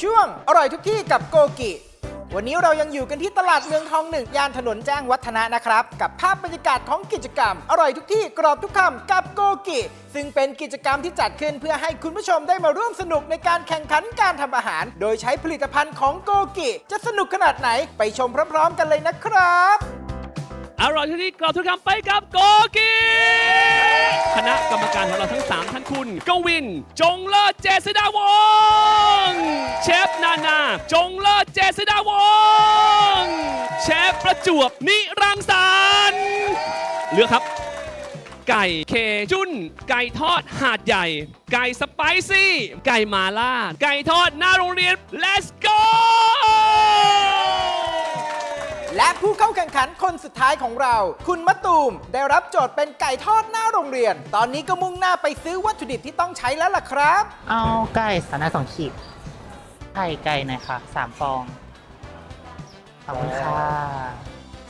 ช่วงอร่อยทุกที่กับโกกิ วันนี้เรายังอยู่กันที่ตลาดเมืองทองหนึ่งย่านถนนแจ้งวัฒนะนะครับ กับภาพบรรยากาศของกิจกรรม อร่อยทุกที่กรอบทุกคำกับโกกิ ซึ่งเป็นกิจกรรมที่จัดขึ้นเพื่อให้คุณผู้ชมได้มาร่วมสนุกในการแข่งขันการทำอาหาร โดยใช้ผลิตภัณฑ์ของโกกิ จะสนุกขนาดไหนไปชมพร้อม ๆ กันเลยนะครับ อร่อยทุกที่กรอบทุกคำไปกับโกกี คณะกรรมการของเราทั้ง 3 ท่านคุณ กวิน จงเลิศเจษดาวงศ์เชฟนานา จงเลิศเจษดาวงศ์เชฟประจวบนิรังสรรค์เลือกครับ ไก่เคจุนไก่ทอดหาดใหญ่ ไก่สไปซี่ ไก่มาล่า ไก่ทอดหน้าโรงเรียน let's go และผู้เข้าแข่งขันคนสุดท้ายของเรา คุณมะตูมได้รับโจทย์เป็นไก่ทอดหน้าโรงเรียน ตอนนี้ก็มุ่งหน้าไปซื้อวัตถุดิบที่ต้องใช้แล้วล่ะครับ เอาไก่สันในสองขีดไข่ไก่หน่อยค่ะสามฟองขอบคุณค่ะ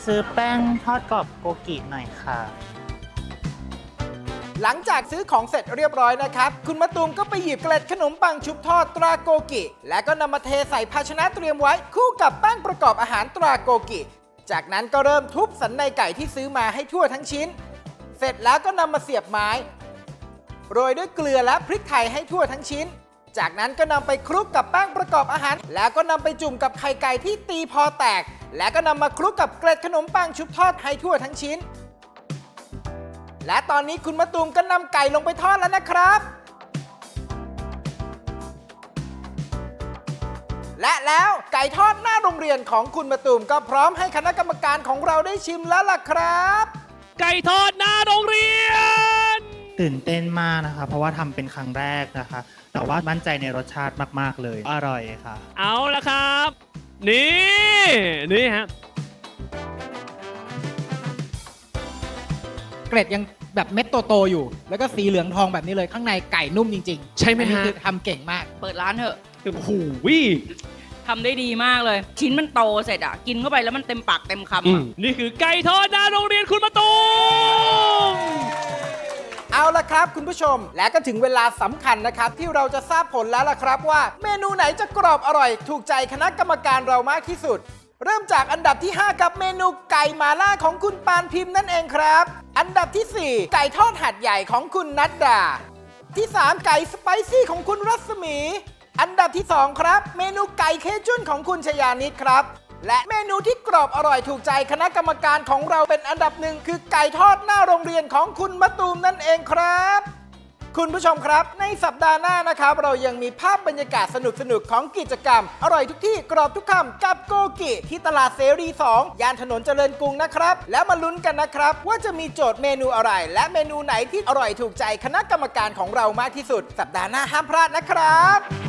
ซื้อแป้งทอดกรอบโกกิหน่อยค่ะ หลังจากซื้อของเสร็จเรียบร้อยนะครับ คุณมะตูมก็ไปหยิบเกล็ดขนมปังชุบทอดตราโกกิ และก็นำมาเทใส่ภาชนะเตรียมไว้คู่กับแป้งประกอบอาหารตราโกกิ จากนั้นก็เริ่มทุบสันในไก่ที่ซื้อมาให้ทั่วทั้งชิ้น เสร็จแล้วก็นำมาเสียบไม้ โรยด้วยเกลือและพริกไทยให้ทั่วทั้งชิ้น จากนั้นก็นำไปคลุกกับแป้งประกอบอาหาร แล้วก็นำไปจุ่มกับไข่ไก่ที่ตีพอแตก แล้วก็นำมาคลุกกับเกล็ดขนมปังชุบทอดให้ทั่วทั้งชิ้น และตอนนี้คุณมะตูมก็นำไก่ลงไปทอดแล้วนะครับ และแล้วไก่ทอดหน้าโรงเรียนของคุณมะตูมก็พร้อมให้คณะกรรมการของเราได้ชิมแล้วล่ะครับ ไก่ทอดหน้าโรงเรียน ตื่นเต้นมากนะคะ เพราะว่าทำเป็นครั้งแรกนะคะ แต่ว่ามั่นใจในรสชาติมาก ๆ เลย อร่อยค่ะ เอาละครับ นี่ นี่ฮะ เกร็ดยังแบบเม็ดโตๆอยู่ แล้วก็สีเหลืองทองแบบนี้เลยข้างในไก่นุ่มจริงๆใช่ไหมอันนี้ฮะ คือทำเก่งมาก เปิดร้านเถอะโอ้โห ทำได้ดีมากเลย ชิ้นมันโตเสร็จอะ กินเข้าไปแล้วมันเต็มปากเต็มคำอือะมนี่คือไก่ทอดหน้าโรงเรียนคุณมาตูม เอาละครับคุณผู้ชม และก็ถึงเวลาสำคัญนะครับ ที่เราจะทราบผลแล้วล่ะครับว่า เมนูไหนจะกรอบอร่อย ถูกใจคณะกรรมการเรามากที่สุด เริ่มจากอันดับที่ 5 กับเมนูไก่มาล่าของคุณปานพิมพ์นั่นเองครับ อันดับทีสี่ 4 ไก่ทอดหัดใหญ่ของคุณนัดดา ที่ 3 ไก่สไปซี่ของคุณรัศมี อันดับที่ 2 ครับ เมนูไก่เคจุนของคุณชยานิดครับ และเมนูที่กรอบอร่อยถูกใจคณะกรรมการของเราเป็นอันดับหนึ่งคือไก่ทอดหน้าโรงเรียนของคุณมะตูมนั่นเองครับ คุณผู้ชมครับ ในสัปดาห์หน้านะครับ เรายังมีภาพบรรยากาศสนุกๆของกิจกรรม อร่อยทุกที่กรอบทุกคำกับโกกิที่ตลาดเสรี2ย่านถนนเจริญกรุงนะครับ แล้วมาลุ้นกันนะครับ ว่าจะมีโจทย์เมนูอะไร และเมนูไหนที่อร่อยถูกใจคณะกรรมการของเรามากที่สุด สัปดาห์หน้าห้ามพลาดนะครับ